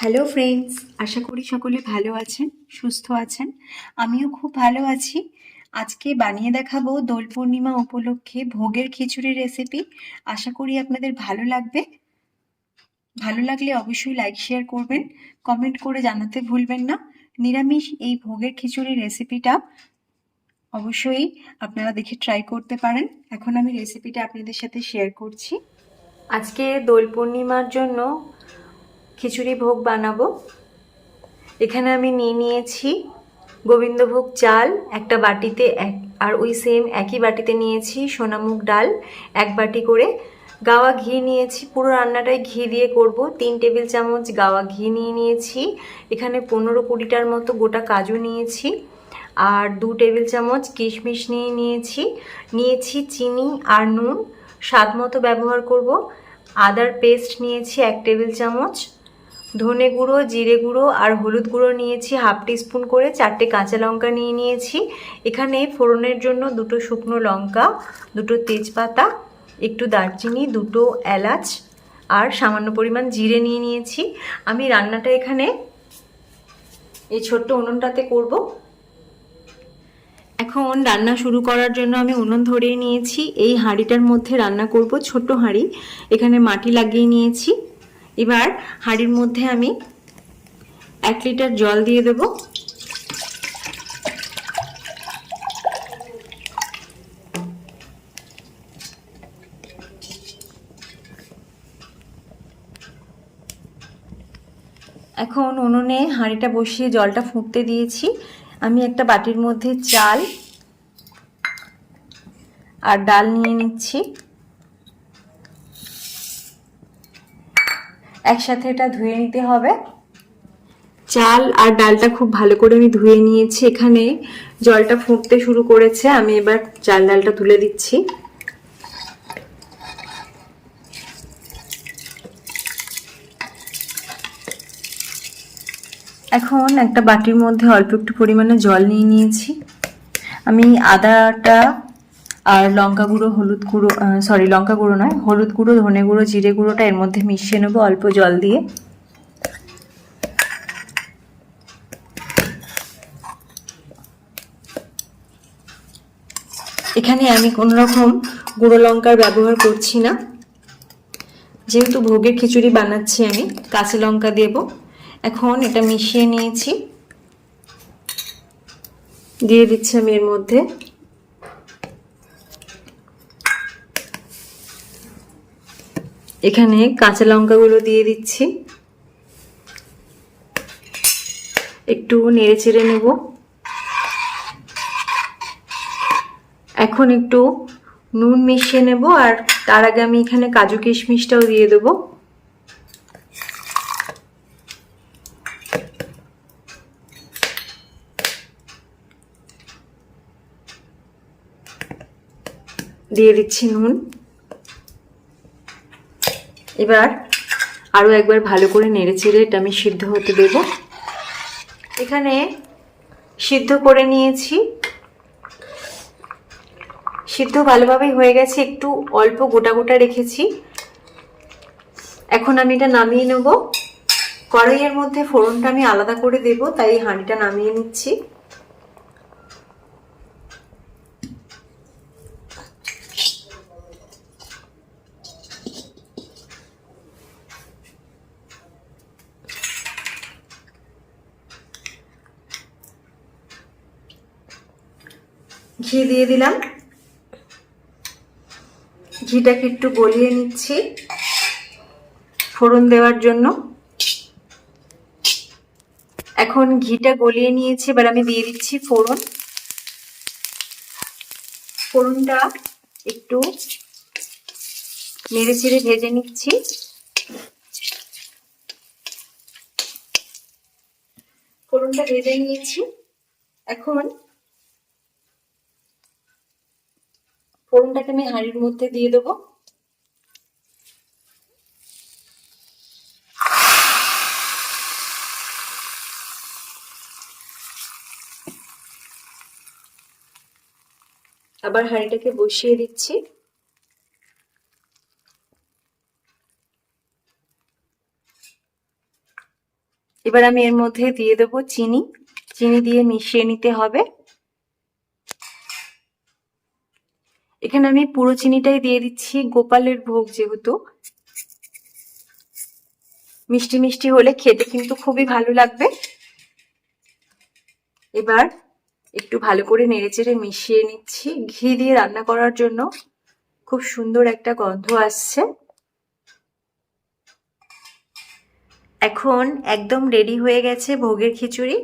Hello friends আশা করি সকলে ভালো আছেন, সুস্থ আছেন। আমিও খুব ভালো আছি। আজকে বানিয়ে দেখাবো দোল পূর্ণিমা উপলক্ষে ভোগের খিচুড়ি রেসিপি আশা করি আপনাদের ভালো লাগবে। ভালো লাগলে অবশ্যই লাইক শেয়ার করবেন। কমেন্ট করে জানাতে ভুলবেন না। নিরামিষ এই ভোগের খিচুড়ি রেসিপিটা অবশ্যই আপনারা দেখে ট্রাই করতে পারেন। এখন আমি রেসিপিটা আপনাদের সাথে শেয়ার করছি। আজকে দোল পূর্ণিমার জন্য খিচুড়ি ভোগ বানাবো। এখানে আমি নিয়ে নিয়েছি গোবিন্দভোগ চাল, একটা বাটিতে এক, আর ওই সেম একই বাটিতে নিয়েছি সোনামুগ ডাল, এক বাটি করে। গাওয়া ঘি নিয়েছি, পুরো রান্নাটাই ঘি দিয়ে করব। তিন টেবিল চামচ গাওয়া ঘি নিয়ে নিয়েছি। এখানে পনেরো কুড়িটার মতো গোটা কাজু নিয়েছি। আর দু টেবিল চামচ কিশমিশ নিয়ে নিয়েছি। নিয়েছি চিনি আর নুন। স্বাদ মতো ব্যবহার করব। আদার পেস্ট নিয়েছি এক টেবিল চামচ। ধনে গুঁড়ো, জিরে গুঁড়ো আর হলুদ গুঁড়ো নিয়েছি হাফ টিস্পুন করে, চারটে কাঁচা লঙ্কা নিয়ে নিয়েছি। এখানে ফোড়নের জন্য দুটো শুকনো লঙ্কা, দুটো তেজপাতা, একটু দারচিনি, দুটো এলাচ আর সামান্য পরিমাণ জিরে নিয়ে নিয়েছি। আমি রান্নাটা এখানে এই ছোট্ট উনুনটাতে করব। এখন রান্না শুরু করার জন্য আমি উনুন ধরিয়ে নিয়েছি। এই হাঁড়িটার মধ্যে রান্না করব ছোট হাঁড়ি। এখানে মাটি লাগিয়ে নিয়েছি। এবার হাঁড়ির মধ্যে আমি এক লিটার জল দিয়ে দেব। এখন উনুনে হাঁড়িটা বসিয়ে জলটা ফুটতে দিয়েছি। আমি একটা বাটির মধ্যে চাল আর ডাল নিয়ে নিচ্ছি। একসাথে এটা ধুয়ে নিতে হবে। চাল আর ডালটা খুব ভালো করে আমি ধুয়ে নিয়েছি এখানে। জলটা ফুটতে শুরু করেছে আমি এবার চাল ডালটা তুলে দিচ্ছি। এখন একটা বাটির মধ্যে অল্প একটু পরিমাণে জল নিয়ে নিয়েছি। আমি আদাটা আর লঙ্কা গুঁড়ো, হলুদ গুঁড়ো সরি লঙ্কা গুঁড়ো নয়, হলুদ গুঁড়ো, ধনে গুঁড়ো, জিরে গুঁড়োটা এর মধ্যে মিশিয়ে নেব অল্প জল দিয়ে। এখানে আমি কোনো রকম গুঁড়ো লঙ্কার ব্যবহার করছি না। যেহেতু ভোগের খিচুড়ি বানাচ্ছি আমি, কাঁচা লঙ্কা দেব। এখন এটা মিশিয়ে নিয়েছি। দিয়ে দিচ্ছি আমি এর মধ্যে এখানে কাঁচা লঙ্কাগুলো দিয়ে দিচ্ছি। একটু নেড়ে চেড়ে নেব। এখন একটু নুন মিশিয়ে নেব আর তার আগে আমি এখানে কাজু কিশমিশটাও দিয়ে দেব। দিয়ে দিচ্ছি নুন। এবার আরও একবার ভালো করে নেড়ে চেড়ে এটা আমি সিদ্ধ হতে দেব। এখানে সিদ্ধ করে নিয়েছি। সিদ্ধ ভালোভাবেই হয়ে গেছে, একটু অল্প গোটা গোটা রেখেছি। এখন আমি এটা নামিয়ে নেব। কড়াইয়ের মধ্যে ফোড়নটা আমি আলাদা করে দেব, তাই হাঁড়িটা নামিয়ে নিচ্ছি। ঘি দিয়ে দিলাম। ঘিটাকে একটু গলিয়ে নিচ্ছি ফোড়ন দেওয়ার জন্য। এখন ঘিটা গলিয়ে নিয়েছি, এবার আমি দিয়ে দিচ্ছি ফোড়ন। ফোড়নটা একটু নেড়ে চেড়ে ভেজে নিচ্ছি। ফোড়নটা ভেজে নিয়েছি। এখন ফোড়নটাকে আমি হাঁড়ির মধ্যে দিয়ে দেবো। আবার হাঁড়িটাকে বসিয়ে দিচ্ছি। এবার আমি এর মধ্যে দিয়ে দেবো চিনি। চিনি দিয়ে মিশিয়ে নিতে হবে। এখানে আমি পুরো চিনিটাই দিয়ে দিচ্ছি, গোপালের ভোগ যেহেতু। মিষ্টি মিষ্টি হলে খেতে কিন্তু খুবই ভালো লাগবে। এবার একটু ভালো করে নেড়েচেড়ে মিশিয়ে নিচ্ছি। ঘি দিয়ে রান্না করার জন্য খুব সুন্দর একটা গন্ধ আসছে। এখন একদম রেডি হয়ে গেছে ভোগের খিচুড়ি।